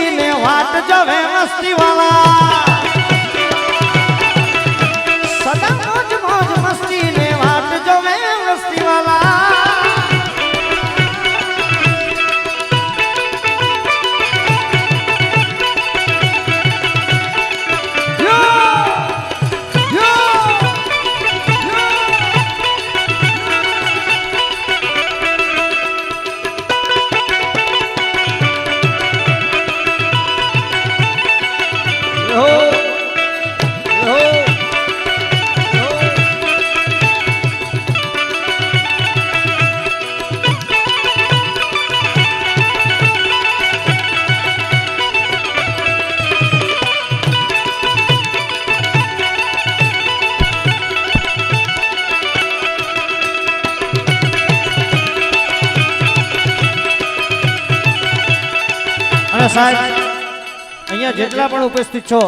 ને વાટ જવે મસ્તીવાળા સાહેબ અહીંયા જેટલા પણ ઉપસ્થિત છો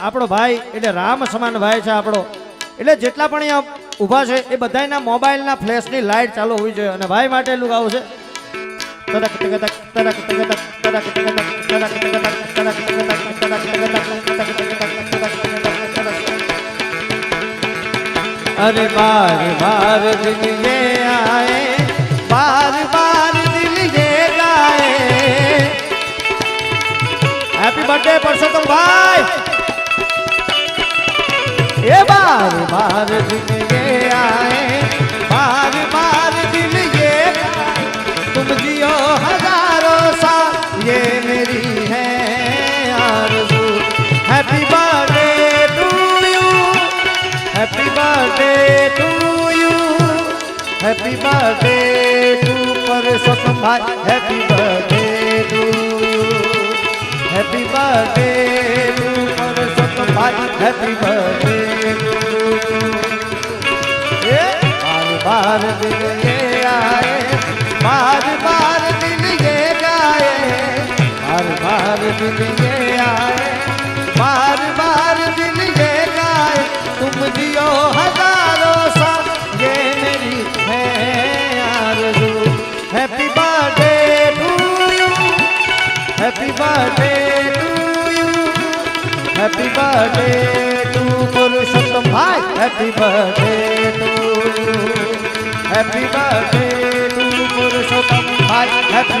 આપણો ભાઈ એટલે રામ સમાન ભાઈ છે આપણો એટલે જેટલા પણ અહીંયા ઊભા છે એ બધાના મોબાઈલના ફ્લેશની લાઇટ ચાલુ હોવી જોઈએ અને ભાઈ માટે એટલું ગાવું છે તરક તક તક તરક તક તક તક તક તક हैप्पी बर्थडे परसोत्तम भाई। ये बार बार दिल ये आए, बार बार दिल ये तुम जियो हज़ारों साल, ये मेरी है आरज़ू। Happy birthday to you happy birthday to you happy birthday to Parsottam बार बार दिल ये गाए। तुम दियो हज़ारों बर्थडे टू पुरुषोत्तम। भाई happy birthday to you happy birthday to Purushottam. भाई हैप्पी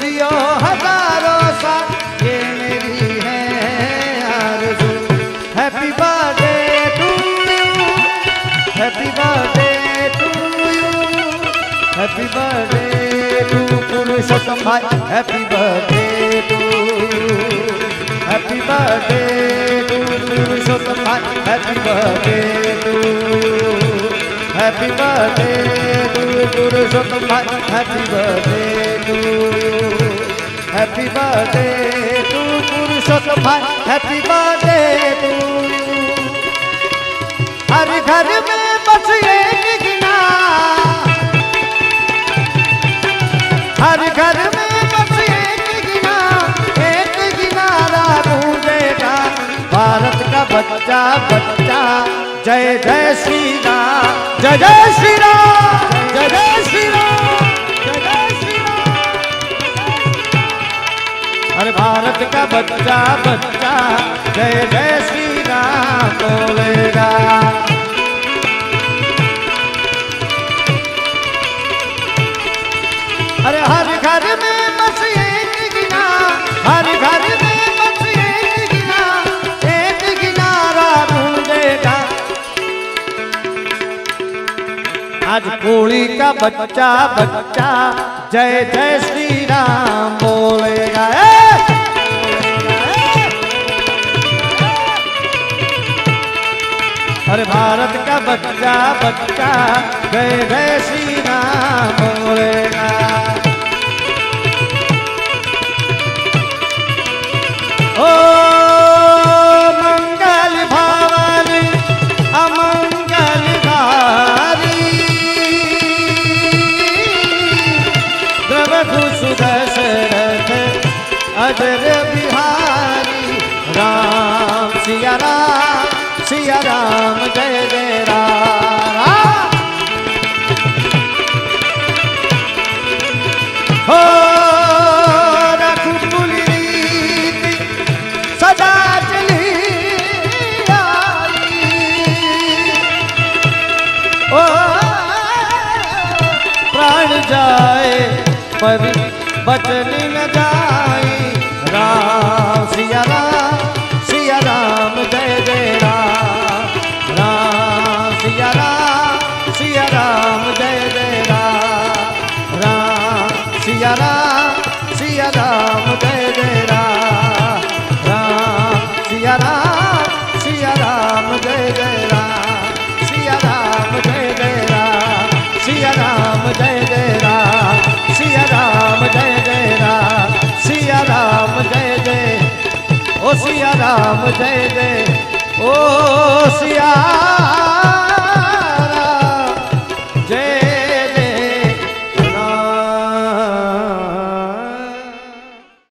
जियो हज़ारों साल ये मेरी है आरज़ू। Happy birthday to you happy birthday to you happy birthday to Purushottam भाई happy birthday to happy birthday to Purushottam भाई happy birthday to happy birthday to Purushottam भाई happy birthday to happy birthday to Purushottam भाई happy birthday to हर घर में बस एक गिना। हर घर भारत का बच्चा बच्चा। जय जय श्री राम। जय जय श्री राम। हर भारत का बच्चा बच्चा। जय जय श्री राम बोलेगा। अरे हर घर में बस एक गिना, हर घर में बस एक गिना, एक गिनारा ढूंढेगा। आज कोड़ी का बच्चा बच्चा। जय जय श्री राम बोलेगा। अरे भारत का बच्चा बच्चा गए गए श्री राम। प्राण जाए, पर बचन न जाए। राम, सिया राम सिया राम, जय जय राम। राम, सिया राम सिया राम, जय जय राम। राम, सिया राम सिया राम, जय जय राम। राम, सिया राम સિયા રામ જય જય. ઓ સિયા